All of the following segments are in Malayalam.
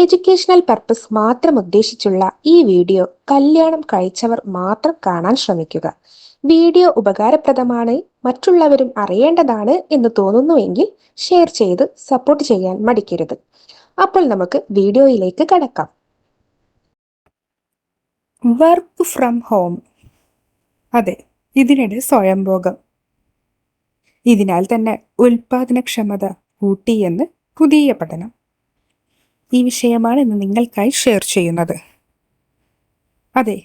എഡ്യൂക്കേഷണൽ പർപ്പസ് മാത്രം ഉദ്ദേശിച്ചുള്ള ഈ വീഡിയോ കല്യാണം കഴിച്ചവർ മാത്രം കാണാൻ ശ്രമിക്കുക. വീഡിയോ ഉപകാരപ്രദമാണ് മറ്റുള്ളവരും അറിയേണ്ടതാണ് എന്ന് തോന്നുന്നുവെങ്കിൽ ഷെയർ ചെയ്ത് സപ്പോർട്ട് ചെയ്യാൻ മടിക്കരുത്. അപ്പോൾ നമുക്ക് വീഡിയോയിലേക്ക് കടക്കാം. വർക്ക് ഫ്രം ഹോം അതെ ഇതിനിടെ സ്വയംഭോഗം. ഇതിനാൽ തന്നെ ഉൽപാദനക്ഷമത കൂട്ടിയെന്ന് പുതിയ പഠനം. ഈ വിഷയമാണ് ഇന്ന് നിങ്ങൾക്കായി ഷെയർ ചെയ്യുന്നത്. അതെ.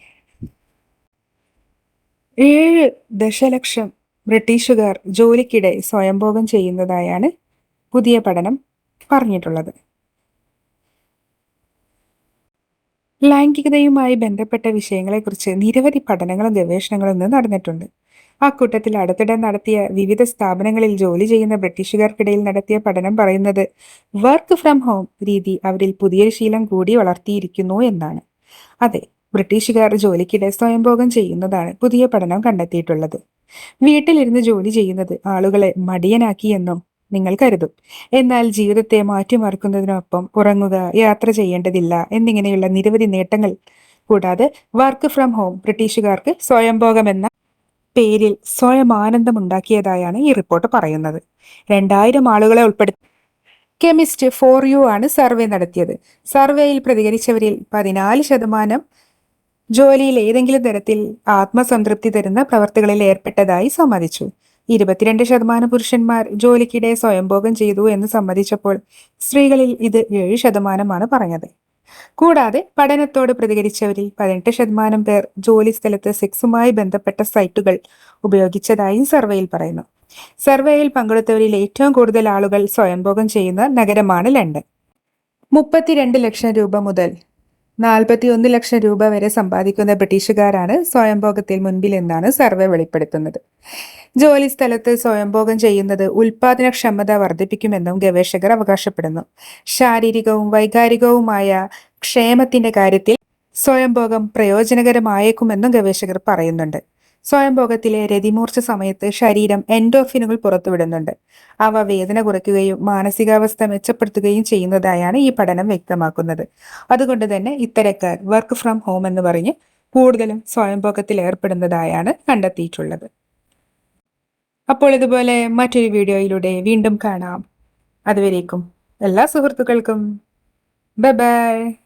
ഏഴ് ദശലക്ഷം ബ്രിട്ടീഷുകാർ ജോലിക്കിടെ സ്വയംഭോഗം ചെയ്യുന്നതായാണ് പുതിയ പഠനം പറഞ്ഞിട്ടുള്ളത്. ലൈംഗികതയുമായി ബന്ധപ്പെട്ട വിഷയങ്ങളെക്കുറിച്ച് നിരവധി പഠനങ്ങളും ഗവേഷണങ്ങളും ഇന്ന് നടന്നിട്ടുണ്ട്. അക്കൂട്ടത്തിൽ അടുത്തിടെ നടത്തിയ വിവിധ സ്ഥാപനങ്ങളിൽ ജോലി ചെയ്യുന്ന ബ്രിട്ടീഷുകാർക്കിടയിൽ നടത്തിയ പഠനം പറയുന്നത് വർക്ക് ഫ്രം ഹോം രീതി അവരിൽ പുതിയൊരു ശീലം കൂടി വളർത്തിയിരിക്കുന്നു എന്നാണ്. അതെ ബ്രിട്ടീഷുകാർ ജോലിക്കിടെ സ്വയംഭോഗം ചെയ്യുന്നതാണ് പുതിയ പഠനം കണ്ടെത്തിയിട്ടുള്ളത്. വീട്ടിലിരുന്ന് ജോലി ചെയ്യുന്നത് ആളുകളെ മടിയനാക്കിയെന്നും നിങ്ങൾ കരുതും. എന്നാൽ ജീവിതത്തെ മാറ്റിമറിക്കുന്നതിനൊപ്പം ഉറങ്ങുക യാത്ര ചെയ്യേണ്ടതില്ല എന്നിങ്ങനെയുള്ള നിരവധി നേട്ടങ്ങൾ കൂടാതെ വർക്ക് ഫ്രം ഹോം ബ്രിട്ടീഷുകാർക്ക് സ്വയംഭോഗം എന്ന പേരിൽ സ്വയം ആനന്ദമുണ്ടാക്കിയതായാണ് ഈ റിപ്പോർട്ട് പറയുന്നത്. രണ്ടായിരം ആളുകളെ ഉൾപ്പെടുത്തി കെമിസ്റ്റ് ഫോർ യു ആണ് സർവേ നടത്തിയത്. സർവേയിൽ പ്രതികരിച്ചവരിൽ പതിനാല് ശതമാനം ജോലിയിൽ ഏതെങ്കിലും തരത്തിൽ ആത്മസംതൃപ്തി തരുന്ന പ്രവർത്തികളിൽ ഏർപ്പെട്ടതായി സമ്മതിച്ചു. ഇരുപത്തിരണ്ട് ശതമാനം പുരുഷന്മാർ ജോലിക്കിടെ സ്വയംഭോഗം ചെയ്തു എന്ന് സമ്മതിച്ചപ്പോൾ സ്ത്രീകളിൽ ഇത് ഏഴ് ശതമാനമാണ് പറഞ്ഞത്. കൂടാതെ പഠനത്തോട് പ്രതികരിച്ചവരിൽ പതിനെട്ട് ശതമാനം പേർ ജോലി സ്ഥലത്ത് സെക്സുമായി ബന്ധപ്പെട്ട സൈറ്റുകൾ ഉപയോഗിച്ചതായും സർവേയിൽ പറയുന്നു. സർവേയിൽ പങ്കെടുത്തവരിൽ ഏറ്റവും കൂടുതൽ ആളുകൾ സ്വയംഭോഗം ചെയ്യുന്ന നഗരമാണ് ലണ്ടൻ. മുപ്പത്തിരണ്ട് ലക്ഷം രൂപ മുതൽ നാൽപ്പത്തി ഒന്ന് ലക്ഷം രൂപ വരെ സമ്പാദിക്കുന്ന ബ്രിട്ടീഷുകാരാണ് സ്വയംഭോഗത്തിൽ മുൻപിൽ എന്നാണ് സർവേ വെളിപ്പെടുത്തുന്നത്. ജോലി സ്ഥലത്ത് സ്വയംഭോഗം ചെയ്യുന്നത് ഉൽപാദനക്ഷമത വർദ്ധിപ്പിക്കുമെന്നും ഗവേഷകർ അവകാശപ്പെടുന്നു. ശാരീരികവും വൈകാരികവുമായ ക്ഷേമത്തിന്റെ കാര്യത്തിൽ സ്വയംഭോഗം പ്രയോജനകരമായേക്കുമെന്നും ഗവേഷകർ പറയുന്നുണ്ട്. സ്വയംഭോഗത്തിലെ രതിമൂർച്ച സമയത്ത് ശരീരം എൻഡോർഫിനുകൾ പുറത്തുവിടുന്നുണ്ട്. അവ വേദന കുറയ്ക്കുകയും മാനസികാവസ്ഥ മെച്ചപ്പെടുത്തുകയും ചെയ്യുന്നതായാണ് ഈ പഠനം വ്യക്തമാക്കുന്നത്. അതുകൊണ്ട് തന്നെ ഇത്തരക്കാർ വർക്ക് ഫ്രം ഹോം എന്ന് പറഞ്ഞ് കൂടുതലും സ്വയംഭോഗത്തിൽ ഏർപ്പെടുന്നതായാണ് കണ്ടെത്തിയിട്ടുള്ളത്. അപ്പോൾ ഇതുപോലെ മറ്റൊരു വീഡിയോയിലൂടെ വീണ്ടും കാണാം. അതുവരേക്കും എല്ലാ സുഹൃത്തുക്കൾക്കും. Bye bye